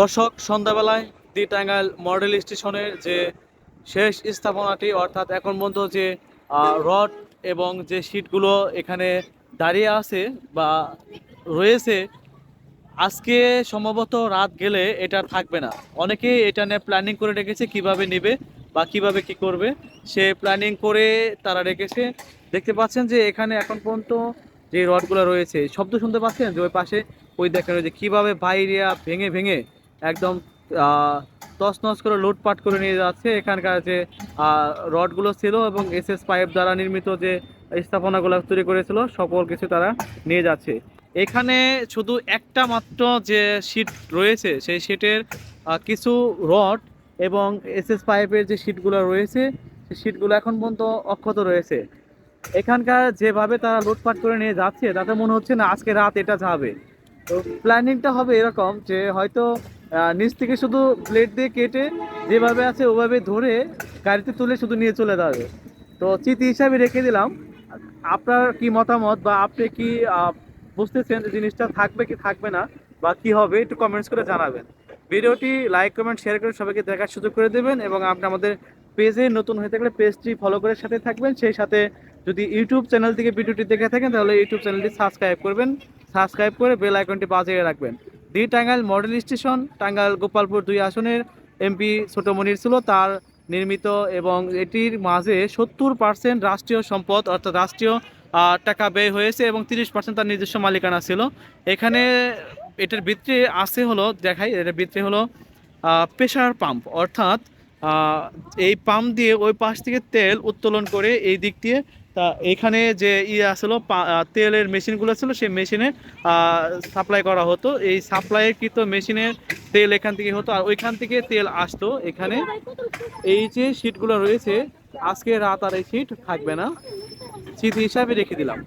দর্শক, সন্ধ্যাবেলায় দি টাঙ্গাইল মডেল স্টেশনের যে শেষ স্থাপনাটি, অর্থাৎ এখন পর্যন্ত যে রড এবং যে সিটগুলো এখানে দাঁড়িয়ে আছে বা রয়েছে, আজকে সম্ভবত রাত গেলে এটা থাকবে না। অনেকে এটা নিয়ে প্ল্যানিং করে রেখেছে, কীভাবে নেবে বা কীভাবে কি করবে। সে প্ল্যানিং করে তারা রেখেছে। দেখতে পাচ্ছেন যে এখানে এখন পর্যন্ত যে রডগুলো রয়েছে, শব্দ শুনতে পাচ্ছেন? যে ওই পাশে ওই দেখেন যে কীভাবে বাইরিয়া ভেঙে ভেঙে একদম তছনছ করে লুটপাট করে নিয়ে যাচ্ছে। এখানকার যে রডগুলো ছিল এবং এসএস পাইপ দ্বারা নির্মিত যে স্থাপনাগুলো তৈরি করেছিল, সকল কিছু তারা নিয়ে যাচ্ছে। এখানে শুধু একটা মাত্র যে শীট রয়েছে, সেই শীটের কিছু রড এবং এসএস পাইপের যে শীটগুলো রয়েছে, সেই শীটগুলো এখন পর্যন্ত অক্ষত রয়েছে। এখানকার যেভাবে তারা লুটপাট করে নিয়ে যাচ্ছে, তাতে মনে হচ্ছে না আজকে রাত এটা যাবে। তো প্ল্যানিংটা হবে এরকম যে হয়তো নিচ থেকে শুধু প্লেট দিয়ে কেটে যেভাবে আছে ওভাবে ধরে গাড়িতে তুলে শুধু নিয়ে চলে যাবে। তো চিঠি হিসাবে রেখে দিলাম। আপনার কি মতামত বা আপনি কি বুঝতেছেন জিনিসটা থাকবে কি থাকবে না বা কি হবে একটু কমেন্টস করে জানাবেন। ভিডিওটি লাইক কমেন্ট শেয়ার করে সবাইকে দেখার সুযোগ করে দেবেন এবং আপনি আমাদের পেজে নতুন হয়ে থাকলে পেজটি ফলো করে সাথে থাকবেন। সেই সাথে যদি ইউটিউব চ্যানেল থেকে ভিডিওটি দেখে থাকেন, তাহলে ইউটিউব চ্যানেলটি সাবস্ক্রাইব করবেন। সাবস্ক্রাইব করে বেল আইকনটি বাজিয়ে রাখবেন। The Tangail model station, Tangail Gopalpur দুই আসনের এমপি ছোট মনির ছিল। তার নির্মিত এবং এটির মাঝে সত্তর পার্সেন্ট রাষ্ট্রীয় সম্পদ, অর্থাৎ রাষ্ট্রীয় টাকা ব্যয় হয়েছে এবং তিরিশ পার্সেন্ট তার নিজস্ব মালিকানা ছিল। এখানে এটার ভিতরে আছে হলো, দেখাই, এটার ভিতরে হলো প্রেশার পাম্প, অর্থাৎ এই পাম্প দিয়ে ওই পাশ থেকে তেল উত্তোলন করে এই দিক দিয়ে, তা এখানে যে ইয়ে আসলো তেলের মেশিনগুলো ছিল, সেই মেশিনে সাপ্লাই করা হতো। এই সাপ্লাইকৃত মেশিনের তেল এখান থেকে হতো, আর ওইখান থেকে তেল আসতো এখানে। এই যে সিটগুলো রয়েছে, আজকে রাত আর এই সিট থাকবে না। সিট হিসাবে রেখে দিলাম।